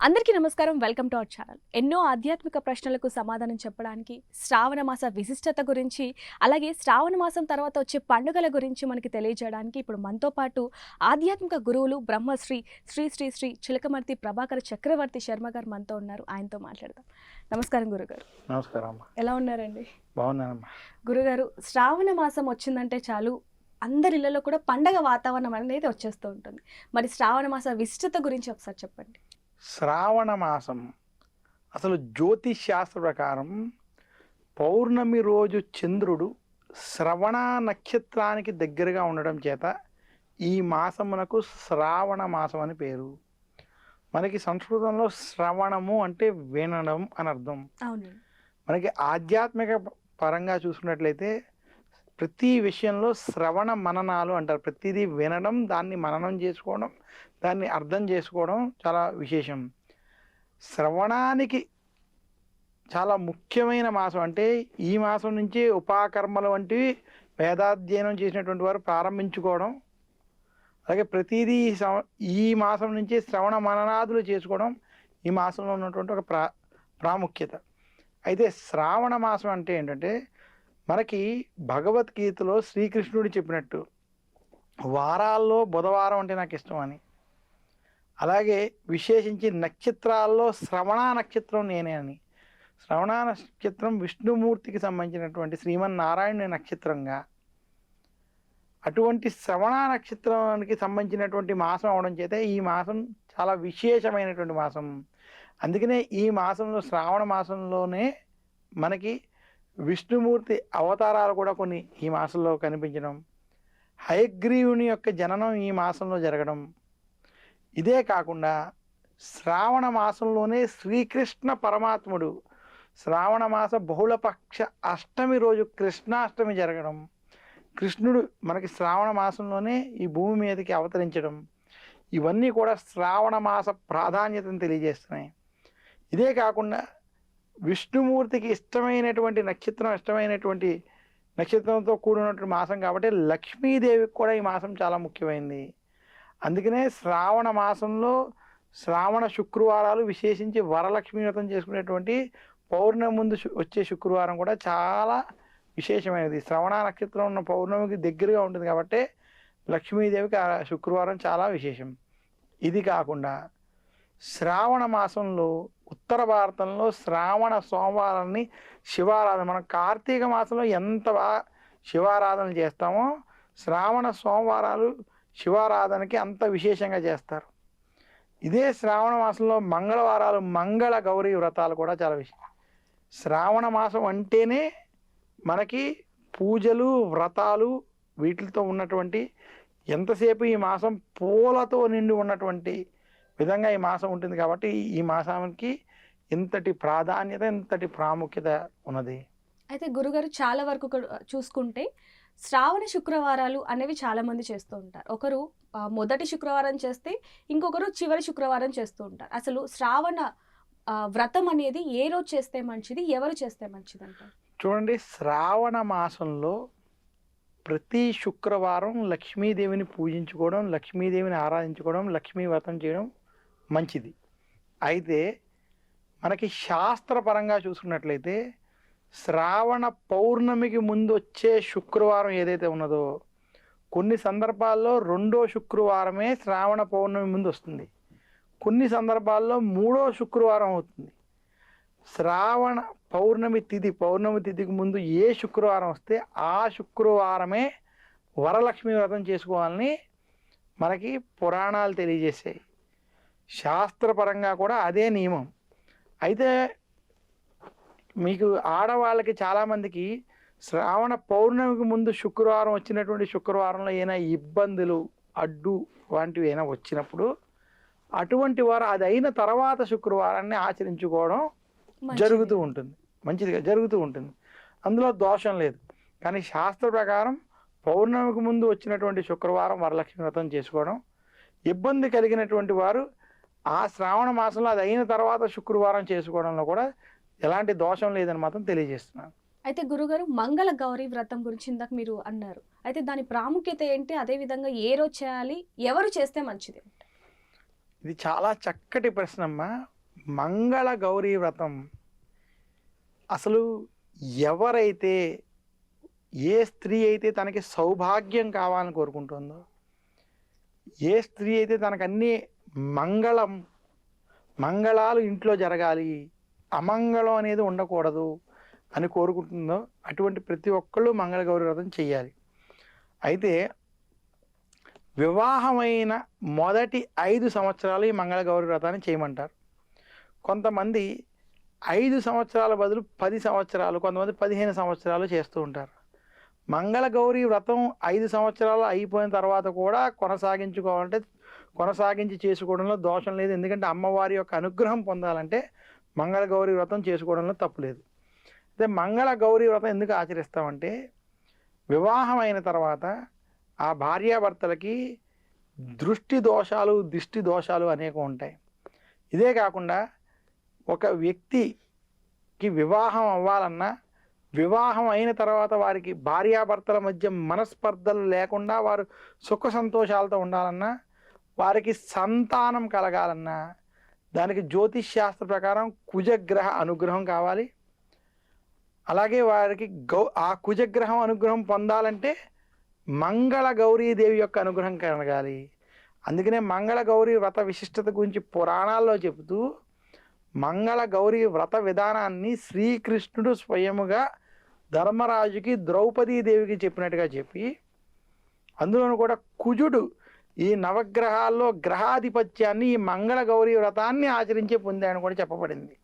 అందరికీ నమస్కారం. Welcome to our channel. ఎన్నో ఆధ్యాత్మిక ప్రశ్నలకు సమాధానం చెప్పడానికి శ్రావణ మాస విశిష్టత గురించి అలాగే శ్రావణ మాసం తర్వాత వచ్చే పండుగల గురించి మనకి తెలియజేయడానికి ఇప్పుడు మనతో పాటు ఆధ్యాత్మిక గురువులు బ్రహ్మశ్రీ శ్రీ శ్రీ శ్రీ చిలకమర్తి ప్రభాకర్ చక్రవర్తి శర్మ గారు మనతో ఉన్నారు. ఆయనతో మాట్లాడదాం. నమస్కారం గురుగారు. నమస్కారం ఎలా ఉన్నారండి? బాగున్నానమ్మా. గురుగారు శ్రావణ మాసం వచ్చిందంటే చాలు అందరి ఇళ్ళలో కూడా పండగ వాతావరణం అనేది వచ్చేస్తూ ఉంటుంది. మరి శ్రావణ మాస విశిష్టత గురించి ఒకసారి చెప్పండి. శ్రావణ మాసం. అసలు జ్యోతిష్ శాస్త్ర ప్రకారం పౌర్ణమి రోజు చంద్రుడు శ్రవణ నక్షత్రానికి దగ్గరగా ఉండడం చేత ఈ మాసమునకు శ్రావణ మాసం అని పేరు. మనకి సంస్కృతంలో శ్రవణము అంటే వినడం అని అర్థం. మనకి ఆధ్యాత్మిక పరంగా చూసుకున్నట్లయితే ప్రతి విషయంలో శ్రవణ మననాలు అంటారు. ప్రతిదీ వినడం దాన్ని మననం చేసుకోవడం దాన్ని అర్థం చేసుకోవడం చాలా విశేషం. శ్రవణానికి చాలా ముఖ్యమైన మాసం అంటే ఈ మాసం నుంచి ఉపాకర్మలు వంటివి వేదాధ్యయనం చేసినటువంటి వారు ప్రారంభించుకోవడం అలాగే ప్రతిదీ ఈ ఈ మాసం నుంచి శ్రవణ మననాదులు చేసుకోవడం ఈ మాసంలో ఉన్నటువంటి ఒక ప్రా ప్రాముఖ్యత. అయితే శ్రావణ మాసం అంటే ఏంటంటే మనకి భగవద్గీతలో శ్రీకృష్ణుడు చెప్పినట్టు వారాల్లో బుధవారం అంటే నాకు ఇష్టం అని. అలాగే విశేషించి నక్షత్రాల్లో శ్రవణ నక్షత్రం నేనే అని. శ్రవణ నక్షత్రం విష్ణుమూర్తికి సంబంధించినటువంటి శ్రీమన్నారాయణుని నక్షత్రంగా. అటువంటి శ్రవణ నక్షత్రానికి సంబంధించినటువంటి మాసం అవడం చేత ఈ మాసం చాలా విశేషమైనటువంటి మాసం. అందుకనే ఈ మాసంలో శ్రావణ మాసంలోనే మనకి విష్ణుమూర్తి అవతారాలు కూడా కొన్ని ఈ మాసంలో కనిపించడం. హయగ్రీవుని యొక్క జననం ఈ మాసంలో జరగడం. ఇదే కాకుండా శ్రావణ మాసంలోనే శ్రీకృష్ణ పరమాత్ముడు. శ్రావణ మాస బహుళపక్ష అష్టమి రోజు కృష్ణాష్టమి జరగడం. కృష్ణుడు మనకి శ్రావణ మాసంలోనే ఈ భూమి మీదకి అవతరించడం. ఇవన్నీ కూడా శ్రావణ మాస ప్రాధాన్యతను తెలియజేస్తున్నాయి. ఇదే కాకుండా విష్ణుమూర్తికి ఇష్టమైనటువంటి నక్షత్రం ఇష్టమైనటువంటి నక్షత్రంతో కూడినటువంటి మాసం కాబట్టి లక్ష్మీదేవికి కూడా ఈ మాసం చాలా ముఖ్యమైంది. అందుకనే శ్రావణ మాసంలో శ్రావణ శుక్రవారాలు విశేషించి వరలక్ష్మీ వ్రతం చేసుకునేటువంటి పౌర్ణమి ముందు వచ్చే శుక్రవారం కూడా చాలా విశేషమైనది. శ్రవణ నక్షత్రం ఉన్న పౌర్ణమికి దగ్గరగా ఉంటుంది కాబట్టి లక్ష్మీదేవికి ఆ శుక్రవారం చాలా విశేషం. ఇది కాకుండా శ్రావణ మాసంలో ఉత్తర భారతంలో శ్రావణ సోమవారాన్ని శివారాధన. మనం కార్తీక మాసంలో ఎంత బాగా శివారాధన చేస్తామో శ్రావణ సోమవారాలు శివారాధనకి అంత విశేషంగా చేస్తారు. ఇదే శ్రావణ మాసంలో మంగళవారాలు మంగళ గౌరీ వ్రతాలు కూడా చాలా విషయం శ్రావణ మాసం అంటేనే మనకి పూజలు వ్రతాలు వీటితో ఉన్నటువంటి ఎంతసేపు ఈ మాసం పూలతో నిండి ఉన్నటువంటి విధంగా ఈ మాసం ఉంటుంది కాబట్టి ఈ మాసానికి ఇంతటి ప్రాధాన్యత ఇంతటి ప్రాముఖ్యత ఉన్నది. అయితే గురుగారు చాలా వరకు చూసుకుంటే శ్రావణ శుక్రవారాలు అనేవి చాలా మంది చేస్తూ ఉంటారు. ఒకరు మొదటి శుక్రవారం చేస్తే ఇంకొకరు చివరి శుక్రవారం చేస్తూ ఉంటారు. అసలు శ్రావణ వ్రతం అనేది ఏ రోజు చేస్తే మంచిది? ఎవరు చేస్తే మంచిది అంటారు చూడండి శ్రావణ మాసంలో ప్రతి శుక్రవారం లక్ష్మీదేవిని పూజించుకోవడం లక్ష్మీదేవిని ఆరాధించుకోవడం లక్ష్మీ వ్రతం చేయడం మంచిది. అయితే మనకి శాస్త్రపరంగా చూసుకున్నట్లయితే శ్రావణ పౌర్ణమికి ముందు వచ్చే శుక్రవారం ఏదైతే ఉన్నదో కొన్ని సందర్భాల్లో రెండో శుక్రవారమే శ్రావణ పౌర్ణమి ముందు వస్తుంది. కొన్ని సందర్భాల్లో మూడో శుక్రవారం అవుతుంది. శ్రావణ పౌర్ణమి తిథి పౌర్ణమి తిథికి ముందు ఏ శుక్రవారం వస్తే ఆ శుక్రవారమే వరలక్ష్మి వ్రతం చేసుకోవాలని మనకి పురాణాలు తెలియజేసాయి శాస్త్రపరంగా కూడా అదే నియమం. అయితే మీకు ఆడవాళ్ళకి చాలామందికి శ్రావణ పౌర్ణమికి ముందు శుక్రవారం వచ్చినటువంటి శుక్రవారంలో ఏమైనా ఇబ్బందులు అడ్డు వంటివి అయినా వచ్చినప్పుడు అటువంటి వారు అది అయిన తర్వాత శుక్రవారాన్ని ఆచరించుకోవడం. జరుగుతూ ఉంటుంది. మంచిదిగా జరుగుతూ ఉంటుంది. అందులో దోషం లేదు. కానీ శాస్త్ర ప్రకారం పౌర్ణమికి ముందు వచ్చినటువంటి శుక్రవారం వరలక్ష్మి వ్రతం చేసుకోవడం ఇబ్బంది కలిగినటువంటి వారు ఆ శ్రావణ మాసంలో అది అయిన తర్వాత శుక్రవారం చేసుకోవడంలో కూడా ఎలాంటి దోషం లేదని మాత్రం తెలియజేస్తున్నాను. అయితే గురుగారు మంగళ గౌరీ వ్రతం గురించి ఇందాక మీరు అన్నారు. అయితే దాని ప్రాముఖ్యత ఏంటి? అదే విధంగా ఏ రోజు చేయాలి? ఎవరు చేస్తే మంచిది? ఇది చాలా చక్కటి ప్రశ్న అమ్మా. మంగళ గౌరీ వ్రతం అసలు ఎవరైతే ఏ స్త్రీ అయితే తనకి సౌభాగ్యం కావాలని కోరుకుంటుందో ఏ స్త్రీ అయితే తనకు అన్ని మంగళం మంగళాలు ఇంట్లో జరగాలి అమంగళం అనేది ఉండకూడదు అని కోరుకుంటుందో అటువంటి ప్రతి ఒక్కళ్ళు మంగళ గౌరీ వ్రతం చేయాలి అయితే వివాహమైన మొదటి ఐదు సంవత్సరాలు ఈ మంగళ గౌరీ వ్రతాన్ని చేయమంటారు. కొంతమంది ఐదు సంవత్సరాల బదులు పది సంవత్సరాలు కొంతమంది పదిహేను సంవత్సరాలు చేస్తూ ఉంటారు. మంగళ గౌరీ వ్రతం ఐదు సంవత్సరాలు అయిపోయిన తర్వాత కూడా కొనసాగించుకోవాలంటే కొనసాగించి చేసుకోవడంలో దోషం లేదు. ఎందుకంటే అమ్మవారి యొక్క అనుగ్రహం పొందాలంటే మంగళ గౌరీ వ్రతం చేసుకోవడంలో తప్పు లేదు. అయితే మంగళ గౌరీ వ్రతం ఎందుకు ఆచరిస్తామంటే వివాహం అయిన తర్వాత ఆ భార్యాభర్తలకి దృష్టి దోషాలు దిష్టి దోషాలు అనేక ఉంటాయి. ఇదే కాకుండా ఒక వ్యక్తికి వివాహం అవ్వాలన్నా వివాహం అయిన తర్వాత వారికి భార్యాభర్తల మధ్య మనస్పర్ధలు లేకుండా వారు సుఖ సంతోషాలతో ఉండాలన్నా వారికి సంతానం కలగాలన్నా దానికి జ్యోతిష్ శాస్త్ర ప్రకారం కుజగ్రహ అనుగ్రహం కావాలి. అలాగే వారికి గౌ ఆ కుజగ్రహం అనుగ్రహం పొందాలంటే మంగళ గౌరీదేవి యొక్క అనుగ్రహం కలగాలి. అందుకనే మంగళ గౌరీ వ్రత విశిష్టత గురించి పురాణాల్లో చెబుతూ మంగళ గౌరీ వ్రత విధానాన్ని శ్రీకృష్ణుడు స్వయముగా ధర్మరాజుకి ద్రౌపదీదేవికి చెప్పినట్టుగా చెప్పి అందులోను కూడా కుజుడు ఈ నవగ్రహాల్లో గ్రహాధిపత్యాన్ని ఈ మంగళ గౌరీ వ్రతాన్ని ఆచరించే పొందాయని కూడా చెప్పబడింది.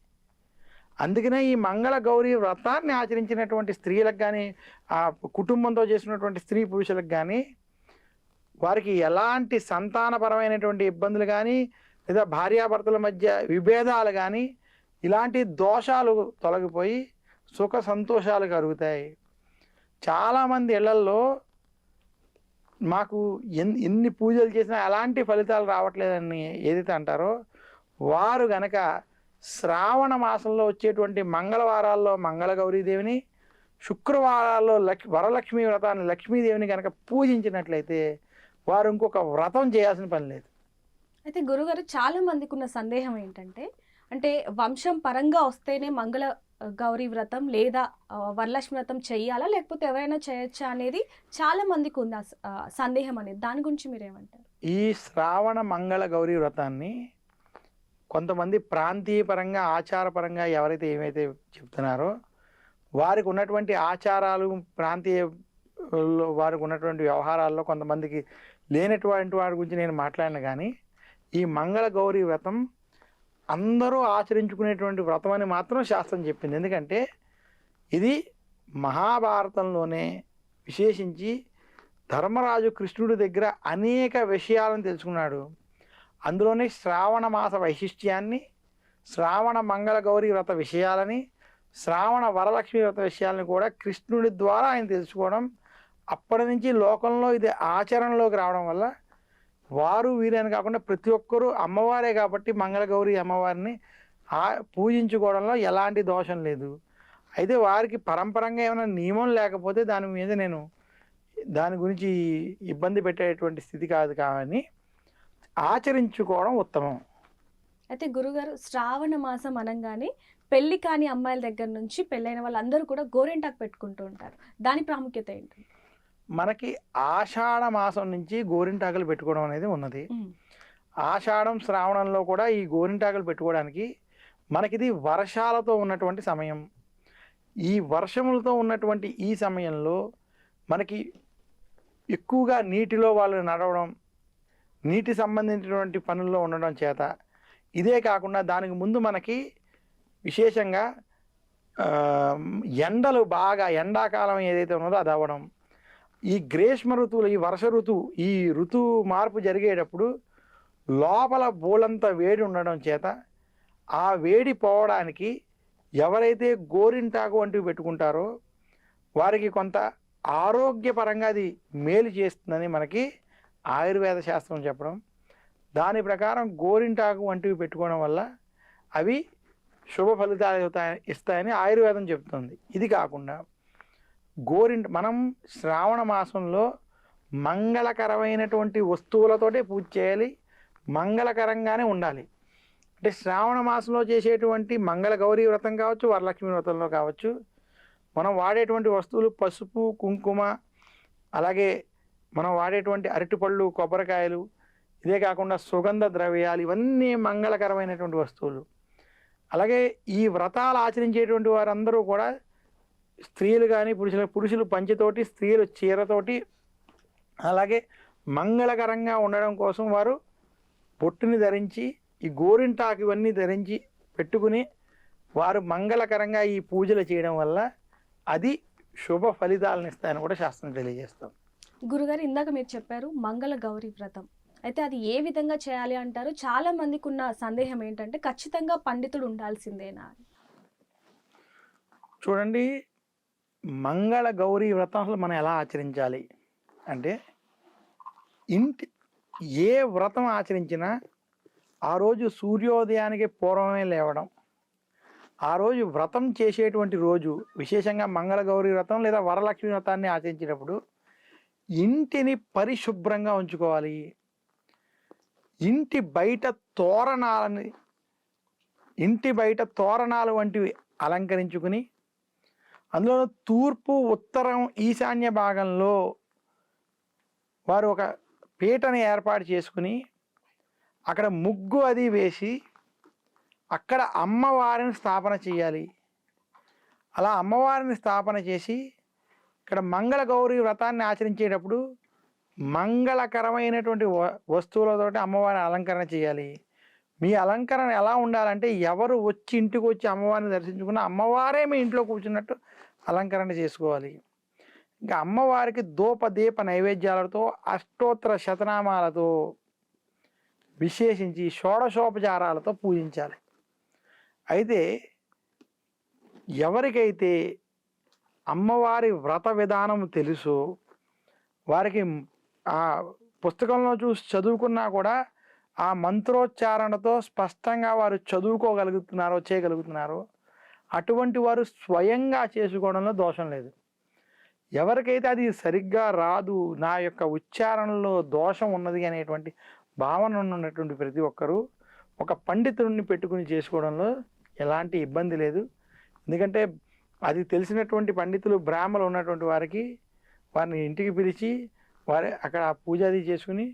అందుకనే ఈ మంగళ గౌరీ వ్రతాన్ని ఆచరించినటువంటి స్త్రీలకు కానీ ఆ కుటుంబంతో చేసినటువంటి స్త్రీ పురుషులకు కానీ వారికి ఎలాంటి సంతానపరమైనటువంటి ఇబ్బందులు కానీ లేదా భార్యాభర్తల మధ్య విభేదాలు కానీ ఇలాంటి దోషాలు తొలగిపోయి సుఖ సంతోషాలు కలుగుతాయి. చాలామంది ఇళ్ళల్లో మాకు ఎన్ని పూజలు చేసినా ఎలాంటి ఫలితాలు రావట్లేదని ఏదైతే అంటారో వారు గనక శ్రావణ మాసంలో వచ్చేటువంటి మంగళవారాల్లో మంగళగౌరీదేవిని శుక్రవారాల్లో లక్ వరలక్ష్మి వ్రతాన్ని లక్ష్మీదేవిని కనుక పూజించినట్లయితే వారు ఇంకొక వ్రతం చేయాల్సిన పని లేదు. అయితే గురుగారు చాలా మందికి ఉన్న సందేహం ఏంటంటే అంటే వంశం పరంగా వస్తేనే మంగళ గౌరీ వ్రతం లేదా వరలక్ష్మి వ్రతం చేయాలా? లేకపోతే ఎవరైనా చేయొచ్చా అనేది చాలా మందికి ఉంది ఆ స- సందేహం అనేది? దాని గురించి మీరేమంటారు? ఈ శ్రావణ మంగళ గౌరీ వ్రతాన్ని కొంతమంది ప్రాంతీయ పరంగా ఆచారపరంగా ఎవరైతే ఏమైతే చెప్తున్నారో వారికి ఉన్నటువంటి ఆచారాలు ప్రాంతీయ వారికి ఉన్నటువంటి వ్యవహారాల్లో కొంతమందికి లేనటువంటి వారి గురించి నేను మాట్లాడిన కానీ ఈ మంగళ గౌరీ వ్రతం అందరూ ఆచరించుకునేటువంటి వ్రతం అని మాత్రం శాస్త్రం చెప్పింది. ఎందుకంటే ఇది మహాభారతంలోనే విశేషించి ధర్మరాజు కృష్ణుడి దగ్గర అనేక విషయాలను తెలుసుకున్నాడు. అందులోనే శ్రావణ మాస వైశిష్ట్యాన్ని శ్రావణ మంగళ గౌరీ వ్రత విషయాలని శ్రావణ వరలక్ష్మి వ్రత విషయాలను కూడా కృష్ణుడి ద్వారా ఆయన తెలుసుకోవడం అప్పటి నుంచి లోకంలో ఇది ఆచరణలోకి రావడం వల్ల వారు వీరని కాకుండా ప్రతి ఒక్కరూ అమ్మవారే కాబట్టి మంగళగౌరి అమ్మవారిని ఆ పూజించుకోవడంలో ఎలాంటి దోషం లేదు. అయితే వారికి పరంపరంగా ఏమైనా నియమం లేకపోతే దాని మీద నేను దాని గురించి ఇబ్బంది పెట్టేటువంటి స్థితి కాదు కానీ ఆచరించుకోవడం ఉత్తమం. అయితే గురుగారు శ్రావణ మాసం అనగానే పెళ్ళి కాని అమ్మాయిల దగ్గర నుంచి పెళ్ళైన వాళ్ళందరూ కూడా గోరెంటాకు పెట్టుకుంటూ ఉంటారు. దాని ప్రాముఖ్యత ఏంటి? మనకి ఆషాఢ మాసం నుంచి గోరింటాకులు పెట్టుకోవడం అనేది ఉన్నది. ఆషాఢం శ్రావణంలో కూడా ఈ గోరింటాకులు పెట్టుకోవడానికి మనకిది వర్షాలతో ఉన్నటువంటి సమయం. ఈ వర్షములతో ఉన్నటువంటి ఈ సమయంలో మనకి ఎక్కువగా నీటిలో వాళ్ళు నడవడం నీటి సంబంధించినటువంటి పనుల్లో ఉండడం చేత ఇదే కాకుండా దానికి ముందు మనకి విశేషంగా ఎండలు బాగా ఎండాకాలం ఏదైతే ఉన్నదో అది అవ్వడం. ఈ గ్రీష్మ ఋతువులు ఈ వర్ష ఋతువు ఈ ఋతువు మార్పు జరిగేటప్పుడు లోపల బోలంత వేడి ఉండడం చేత ఆ వేడి పోవడానికి ఎవరైతే గోరింటాకు వంటివి పెట్టుకుంటారో వారికి కొంత ఆరోగ్యపరంగా అది మేలు చేస్తుందని మనకి ఆయుర్వేద శాస్త్రం చెప్పడం. దాని ప్రకారం గోరింటాకు వంటివి పెట్టుకోవడం వల్ల అవి శుభ ఫలితాలు ఇస్తాయని ఆయుర్వేదం చెప్తుంది. ఇది కాకుండా గోరింట మనం శ్రావణ మాసంలో మంగళకరమైనటువంటి వస్తువులతోటే పూజ చేయాలి మంగళకరంగానే ఉండాలి. అంటే శ్రావణ మాసంలో చేసేటువంటి మంగళ గౌరీ వ్రతం కావచ్చు వరలక్ష్మి వ్రతంలో కావచ్చు మనం వాడేటువంటి వస్తువులు పసుపు కుంకుమ అలాగే మనం వాడేటువంటి అరటిపళ్ళు కొబ్బరికాయలు ఇదే కాకుండా సుగంధ ద్రవ్యాలు ఇవన్నీ మంగళకరమైనటువంటి వస్తువులు. అలాగే ఈ వ్రతాలు ఆచరించేటువంటి వారందరూ కూడా స్త్రీలు కానీ పురుషులు పురుషులు పంచెతోటి స్త్రీలు చీరతోటి అలాగే మంగళకరంగా ఉండడం కోసం వారు బొట్టుని ధరించి ఈ గోరింటాకు ఇవన్నీ ధరించి పెట్టుకుని వారు మంగళకరంగా ఈ పూజలు చేయడం వల్ల అది శుభ ఫలితాలను ఇస్తాయని కూడా శాస్త్రం తెలియజేస్తాం. గురుగారు ఇందాక మీరు చెప్పారు మంగళ గౌరీ వ్రతం. అయితే అది ఏ విధంగా చేయాలి అంటారు? చాలా మందికి ఉన్న సందేహం ఏంటంటే ఖచ్చితంగా పండితుడు ఉండాల్సిందేనా. చూడండి మంగళ గౌరీ వ్రతం అసలు మనం ఎలా ఆచరించాలి? అంటే ఇంటి ఏ వ్రతం ఆచరించినా ఆ రోజు సూర్యోదయానికి పూర్వమే లేవడం. ఆ రోజు వ్రతం చేసేటువంటి రోజు విశేషంగా మంగళ గౌరీ వ్రతం లేదా వరలక్ష్మి వ్రతాన్ని ఆచరించేటప్పుడు ఇంటిని పరిశుభ్రంగా ఉంచుకోవాలి. ఇంటి బయట తోరణాలని ఇంటి బయట తోరణాలు వంటివి అలంకరించుకుని అందులో తూర్పు ఉత్తరం ఈశాన్య భాగంలో వారు ఒక పీటను ఏర్పాటు చేసుకుని అక్కడ ముగ్గు అది వేసి అక్కడ అమ్మవారిని స్థాపన చేయాలి. అలా అమ్మవారిని స్థాపన చేసి ఇక్కడ మంగళ గౌరీ వ్రతాన్ని ఆచరించేటప్పుడు మంగళకరమైనటువంటి వ- వస్తువులతోటి అమ్మవారిని అలంకరణ చేయాలి. మీ అలంకరణ ఎలా ఉండాలంటే ఎవరు వచ్చి ఇంటికి వచ్చి అమ్మవారిని దర్శించుకున్న అమ్మవారే మీ ఇంట్లో కూర్చున్నట్టు అలంకరణ చేసుకోవాలి. ఇంకా అమ్మవారికి దూప దీప నైవేద్యాలతో అష్టోత్తర శతనామాలతో విశేషించి షోడశోపచారాలతో పూజించాలి. అయితే ఎవరికైతే అమ్మవారి వ్రత విధానం తెలుసో వారికి ఆ పుస్తకంలో చూసి చదువుకున్నా కూడా ఆ మంత్రోచ్చారణతో స్పష్టంగా వారు చదువుకోగలుగుతున్నారో చేయగలుగుతున్నారో అటువంటి వారు స్వయంగా చేసుకోవడంలో దోషం లేదు. ఎవరికైతే అది సరిగ్గా రాదు నా యొక్క ఉచ్చారణలో దోషం ఉన్నది అనేటువంటి భావన ఉన్నటువంటి ప్రతి ఒక్కరూ ఒక పండితుడిని పెట్టుకుని చేసుకోవడంలో ఎలాంటి ఇబ్బంది లేదు. ఎందుకంటే అది తెలిసినటువంటి పండితులు బ్రాహ్మలు ఉన్నటువంటి వారికి వారిని ఇంటికి పిలిచి వారి అక్కడ పూజాది పూజ అది చేసుకుని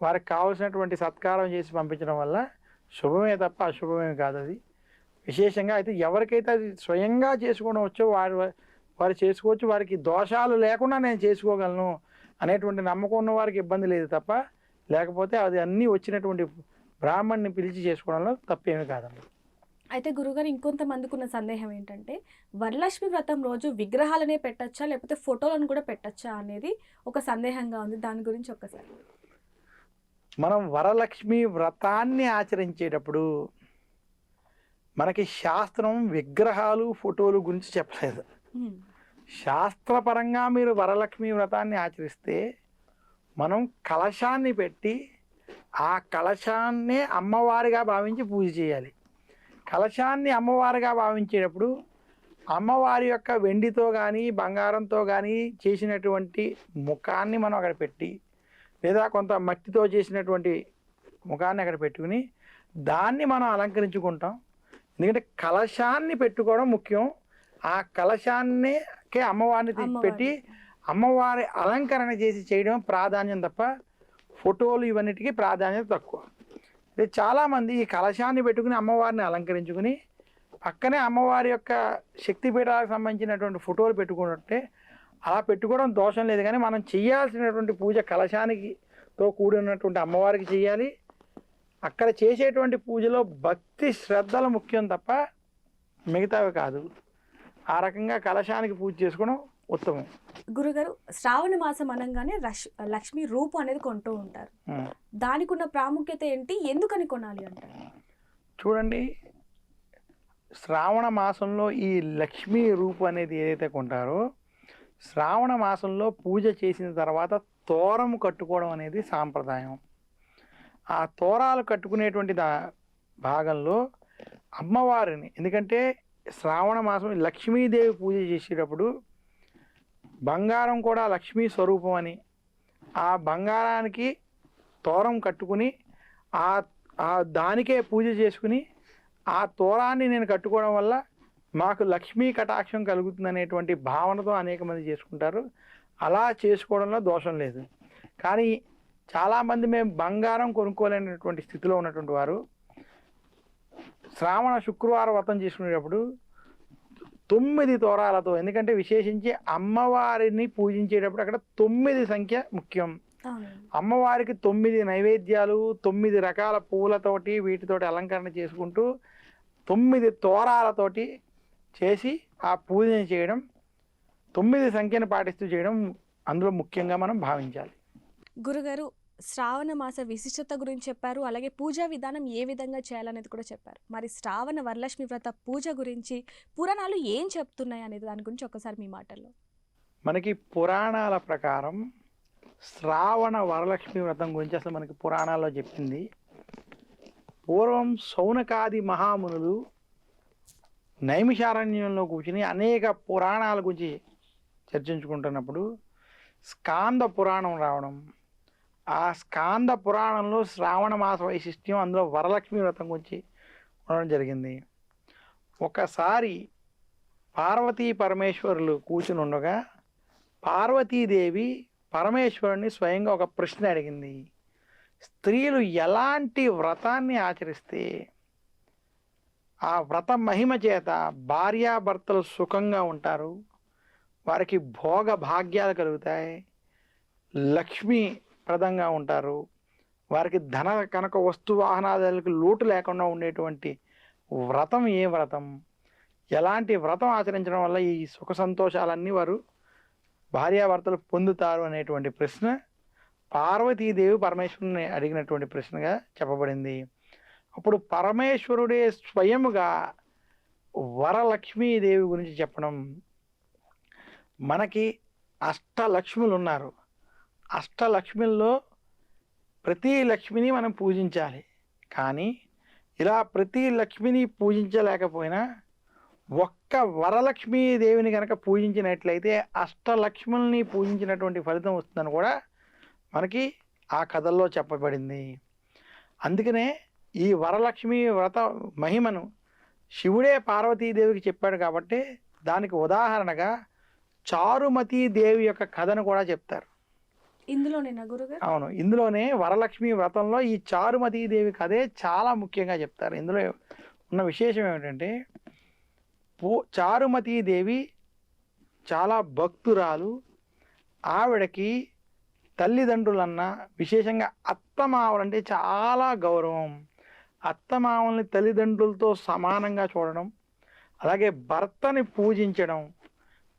వారికి కావాల్సినటువంటి సత్కారం చేసి పంపించడం వల్ల శుభమే తప్ప అశుభమే కాదు అది విశేషంగా అయితే ఎవరికైతే అది స్వయంగా చేసుకోవడం వచ్చో వారి వారు చేసుకోవచ్చు వారికి దోషాలు లేకుండా నేను చేసుకోగలను అనేటువంటి నమ్మకం ఉన్న వారికి ఇబ్బంది లేదు తప్ప లేకపోతే అది అన్నీ వచ్చినటువంటి బ్రాహ్మణ్ణి పిలిచి చేసుకోవడంలో తప్పేమీ కాదండి. అయితే గురుగారు ఇంకొంతమందికి ఉన్న సందేహం ఏంటంటే వరలక్ష్మి వ్రతం రోజు విగ్రహాలనే పెట్టచ్చా లేకపోతే ఫోటోలను కూడా పెట్టచ్చా అనేది ఒక సందేహంగా ఉంది. దాని గురించి ఒక్కసారి. మనం వరలక్ష్మి వ్రతాన్ని ఆచరించేటప్పుడు మనకి శాస్త్రం విగ్రహాలు ఫోటోలు గురించి చెప్పలేదు. శాస్త్రపరంగా మీరు వరలక్ష్మి వ్రతాన్ని ఆచరిస్తే మనం కలశాన్ని పెట్టి ఆ కలశాన్నే అమ్మవారిగా భావించి పూజ చేయాలి. కలశాన్ని అమ్మవారిగా భావించేటప్పుడు అమ్మవారి యొక్క వెండితో కానీ బంగారంతో కానీ చేసినటువంటి ముఖాన్ని మనం అక్కడ పెట్టి లేదా కొంత మట్టితో చేసినటువంటి ముఖాన్ని అక్కడ పెట్టుకుని దాన్ని మనం అలంకరించుకుంటాం. ఎందుకంటే కలశాన్ని పెట్టుకోవడం ముఖ్యం. ఆ కలశాన్నికే అమ్మవారిని. పెట్టి అమ్మవారి అలంకరణ చేసి చేయడం ప్రాధాన్యం తప్ప ఫోటోలు ఇవన్నిటికీ ప్రాధాన్యత తక్కువ. ఇది చాలామంది ఈ కలశాన్ని పెట్టుకుని అమ్మవారిని అలంకరించుకుని పక్కనే అమ్మవారి యొక్క శక్తిపీఠాలకు సంబంధించినటువంటి ఫోటోలు పెట్టుకుంటే అలా పెట్టుకోవడం దోషం లేదు. కానీ మనం చేయాల్సినటువంటి పూజ కలశానికి తో కూడి ఉన్నటువంటి అమ్మవారికి చేయాలి. అక్కడ చేసేటువంటి పూజలో భక్తి శ్రద్ధలు ముఖ్యం తప్ప మిగతావి కాదు. ఆ రకంగా కలశానికి పూజ చేసుకోవడం ఉత్తమం. గురుగారు శ్రావణ మాసం అనగానే రష్ లక్ష్మి రూపు అనేది కొంటూ ఉంటారు. దానికి ఉన్న ప్రాముఖ్యత ఏంటి? ఎందుకని కొనాలి అంటారు? చూడండి శ్రావణ మాసంలో ఈ లక్ష్మీ రూపు అనేది ఏదైతే కొంటారో శ్రావణ మాసంలో పూజ చేసిన తర్వాత తోరము కట్టుకోవడం అనేది సాంప్రదాయం. ఆ తోరాలు కట్టుకునేటువంటి దా భాగంలో అమ్మవారిని ఎందుకంటే శ్రావణ మాసం లక్ష్మీదేవి పూజ చేసేటప్పుడు బంగారం కూడా లక్ష్మీ స్వరూపం అని ఆ బంగారానికి తోరం కట్టుకుని ఆ ఆ దానికే పూజ చేసుకుని ఆ తోరాన్ని నేను కట్టుకోవడం వల్ల మాకు లక్ష్మీ కటాక్షం కలుగుతుంది అనేటువంటి భావనతో అనేక మంది చేసుకుంటారు. అలా చేసుకోవడంలో దోషం లేదు. కానీ చాలామంది మేము బంగారం కొనుక్కోలేనటువంటి స్థితిలో ఉన్నటువంటి వారు శ్రావణ శుక్రవారం వ్రతం చేసుకునేటప్పుడు తొమ్మిది తోరాలతో ఎందుకంటే విశేషించి అమ్మవారిని పూజించేటప్పుడు అక్కడ తొమ్మిది సంఖ్య ముఖ్యం. అమ్మవారికి తొమ్మిది నైవేద్యాలు తొమ్మిది రకాల పువ్వులతోటి వీటితోటి అలంకరణ చేసుకుంటూ తొమ్మిది తోరాలతోటి చేసి ఆ పూజను చేయడం తొమ్మిది సంఖ్యను పాటిస్తూ చేయడం అందులో ముఖ్యంగా మనం భావించాలి. గురుగారు శ్రావణ మాస విశిష్టత గురించి చెప్పారు. అలాగే పూజా విధానం ఏ విధంగా చేయాలనేది కూడా చెప్పారు. మరి శ్రావణ వరలక్ష్మి వ్రత పూజ గురించి పురాణాలు ఏం చెప్తున్నాయి అనేది దాని గురించి ఒకసారి మీ మాటల్లో. మనకి పురాణాల ప్రకారం శ్రావణ వరలక్ష్మి వ్రతం గురించి అసలు మనకి పురాణాల్లో చెప్పింది. పూర్వం సౌనకాది మహామునులు నైమిషారణ్యంలో కూర్చుని అనేక పురాణాల గురించి చర్చించుకుంటున్నప్పుడు స్కాంద పురాణం రావడం ఆ స్కాంద పురాణంలో శ్రావణ మాస వైశిష్ట్యం అందులో వరలక్ష్మి వ్రతం గురించి ఉండడం జరిగింది. ఒకసారి పార్వతీ పరమేశ్వరులు కూర్చుని ఉండగా పార్వతీదేవి పరమేశ్వరుని స్వయంగా ఒక ప్రశ్న అడిగింది. స్త్రీలు ఎలాంటి వ్రతాన్ని ఆచరిస్తే ఆ వ్రత మహిమ చేత భార్యాభర్తలు సుఖంగా ఉంటారు వారికి భోగ భాగ్యాలు కలుగుతాయి లక్ష్మి ప్రదంగా ఉంటారు. వారికి ధన కనుక వస్తు వాహనాలకు లోటు లేకుండా ఉండేటువంటి వ్రతం ఏ వ్రతం? ఎలాంటి వ్రతం ఆచరించడం వల్ల ఈ సుఖ సంతోషాలన్నీ వారు భార్యాభర్తలు పొందుతారు అనేటువంటి ప్రశ్న పార్వతీదేవి పరమేశ్వరుని అడిగినటువంటి ప్రశ్నగా చెప్పబడింది. అప్పుడు పరమేశ్వరుడే స్వయముగా వరలక్ష్మీదేవి గురించి చెప్పడం. మనకి అష్టలక్ష్ములు ఉన్నారు అష్టలక్ష్మిల్లో ప్రతి లక్ష్మిని మనం పూజించాలి. కానీ ఇలా ప్రతి లక్ష్మిని పూజించలేకపోయినా ఒక్క వరలక్ష్మీదేవిని కనుక పూజించినట్లయితే అష్టలక్ష్ముల్ని పూజించినటువంటి ఫలితం వస్తుందని కూడా మనకి ఆ కథల్లో చెప్పబడింది. అందుకనే ఈ వరలక్ష్మి వ్రత మహిమను శివుడే పార్వతీదేవికి చెప్పాడు కాబట్టి దానికి ఉదాహరణగా చారుమతీ దేవి యొక్క కథను కూడా చెప్తారు. ఇందులోనేనా గురుగారు? అవును. ఇందులోనే వరలక్ష్మి వ్రతంలో ఈ చారుమతి దేవి కథే చాలా ముఖ్యంగా చెప్తారు. ఇందులో ఉన్న విశేషం ఏమిటంటే పూ చారుమతి దేవి చాలా భక్తురాలు. ఆవిడకి తల్లిదండ్రులన్నా విశేషంగా అత్తమావలంటే చాలా గౌరవం. అత్తమావల్ని తల్లిదండ్రులతో సమానంగా చూడడం అలాగే భర్తని పూజించడం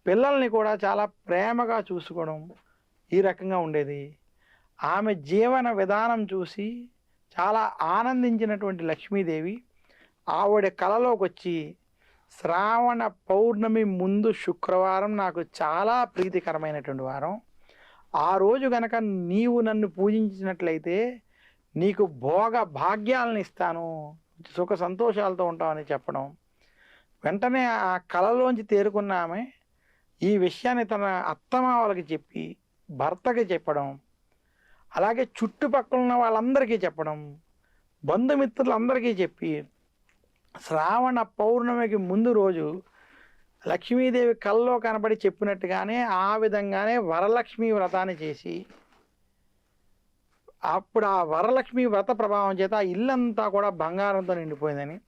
పిల్లల్ని కూడా చాలా ప్రేమగా చూసుకోవడం ఈ రకంగా ఉండేది. ఆమె జీవన విధానం చూసి చాలా ఆనందించినటువంటి లక్ష్మీదేవి ఆవిడ కళలోకి వచ్చి శ్రావణ పౌర్ణమి ముందు శుక్రవారం నాకు చాలా ప్రీతికరమైనటువంటి వారం. ఆ రోజు గనక నీవు నన్ను పూజించినట్లయితే నీకు భోగ భాగ్యాలను ఇస్తాను. సుఖ సంతోషాలతో ఉంటామని చెప్పడం. వెంటనే ఆ కళలోంచి తేరుకున్న ఆమె ఈ విషయాన్ని తన అత్తమావలకి చెప్పి భర్తకి చెప్పడం అలాగే చుట్టుపక్కల ఉన్న వాళ్ళందరికీ చెప్పడం బంధుమిత్రులందరికీ చెప్పి శ్రావణ పౌర్ణమికి ముందు రోజు లక్ష్మీదేవి కల్లో కనబడి చెప్పినట్టుగానే ఆ విధంగానే వరలక్ష్మి వ్రతాన్ని చేసి అప్పుడు ఆ వరలక్ష్మి వ్రత ప్రభావం చేత ఆ ఇల్లంతా కూడా బంగారంతో నిండిపోయిందని.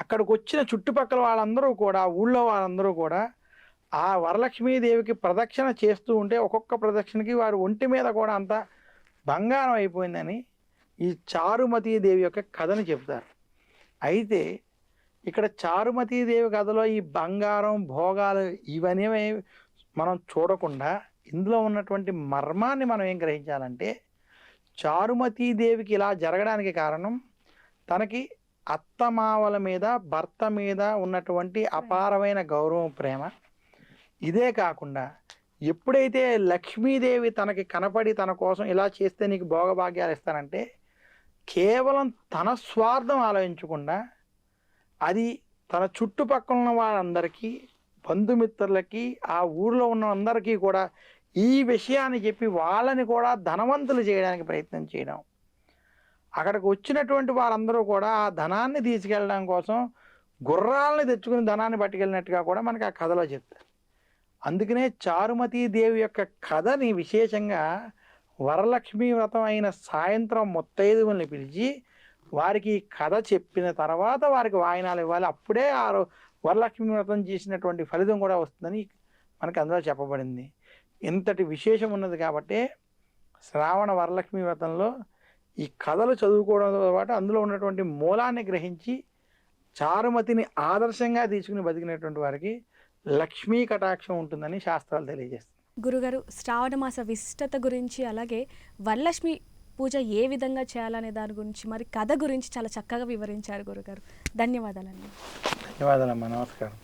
అక్కడికి వచ్చిన చుట్టుపక్కల వాళ్ళందరూ కూడా ఊళ్ళో వాళ్ళందరూ కూడా ఆ వరలక్ష్మీదేవికి ప్రదక్షిణ చేస్తూ ఉంటే ఒక్కొక్క ప్రదక్షిణకి వారి ఒంటి మీద కూడా అంత బంగారం అయిపోయిందని ఈ చారుమతీ దేవి యొక్క కథని చెప్తారు అయితే ఇక్కడ చారుమతీ దేవి కథలో ఈ బంగారం భోగాలు ఇవన్నీ మనం చూడకుండా ఇందులో ఉన్నటువంటి మర్మాన్ని మనం ఏం గ్రహించాలంటే చారుమతీ దేవికి ఇలా జరగడానికి కారణం తనకి అత్తమావల మీద భర్త మీద ఉన్నటువంటి అపారమైన గౌరవం ప్రేమ. ఇదే కాకుండా ఎప్పుడైతే లక్ష్మీదేవి తనకి కనపడి తన కోసం ఇలా చేస్తే నీకు భోగభాగ్యాలు ఇస్తానంటే కేవలం తన స్వార్థం ఆలోచించకుండా అది తన చుట్టుపక్కల ఉన్న వాళ్ళందరికీ బంధుమిత్రులకి ఆ ఊర్లో ఉన్న అందరికీ కూడా ఈ విషయాన్ని చెప్పి వాళ్ళని కూడా ధనవంతులు చేయడానికి ప్రయత్నం చేయడం. అక్కడికి వచ్చినటువంటి వారందరూ కూడా ఆ ధనాన్ని తీసుకెళ్ళడం కోసం గుర్రాలని తెచ్చుకుని ధనాన్ని పట్టుకెళ్ళినట్టుగా కూడా మనకి ఆ కథలో చెప్తారు. అందుకనే చారుమతీ దేవి యొక్క కథని విశేషంగా వరలక్ష్మి వ్రతం అయిన సాయంత్రం ముత్తైదువుల్ని పిలిచి వారికి ఈ కథ చెప్పిన తర్వాత వారికి వాయినాలు ఇవ్వాలి. అప్పుడే ఆ వరలక్ష్మి వ్రతం చేసినటువంటి ఫలితం కూడా వస్తుందని మనకి అందులో చెప్పబడింది. ఇంతటి విశేషం ఉన్నది కాబట్టి శ్రావణ వరలక్ష్మి వ్రతంలో ఈ కథలు చదువుకోవడంతో పాటు అందులో ఉన్నటువంటి మూలాన్ని గ్రహించి చారుమతిని ఆదర్శంగా తీసుకుని బతికినటువంటి వారికి లక్ష్మీ కటాక్షం ఉంటుందని శాస్త్రాలు తెలియజేస్తాయి గురుగారు శ్రావణ మాస విశిష్టత గురించి అలాగే వరలక్ష్మి పూజ ఏ విధంగా చేయాలనే దాని గురించి మరి కథ గురించి చాలా చక్కగా వివరించారు గురుగారు. ధన్యవాదాలండి. ధన్యవాదాలమ్మా నమస్కారం.